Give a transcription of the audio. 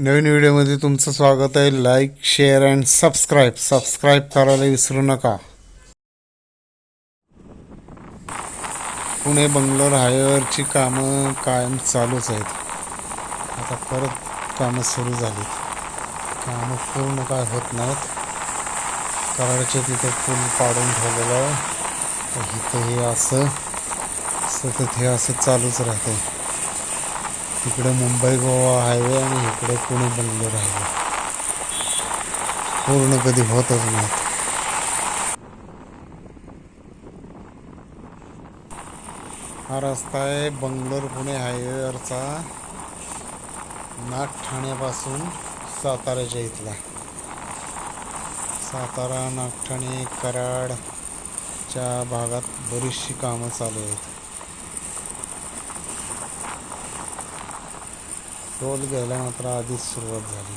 नवीन व्हिडिओमध्ये तुमचं स्वागत आहे. Like share and subscribe subscribe करायला विसरू नका. पुणे बंगलोर हायवेवरची कामं कायम चालूच आहेत. आता परत कामं सुरू झालीत. कामं पूर्ण काय होत नाहीत. कराडच्या तिथे पूल पाडून ठेवलेलं आहे. तर इथं हे असं सतत हे असं चालूच राहतंय. तिकडे मुंबई गोवा हायवे आणि इकडे पुणे बंगलोर हायवे. पूर्ण कधी होतच नाही. हा रस्ता आहे बंगलोर पुणे हायवेवरचा. नागठाण्यापासून साताऱ्याच्या इथला. सातारा नागठाणे कराडच्या भागात बरीचशी कामं चालू आहेत. टोल घ्यायला मात्र आधीच सुरुवात झाली.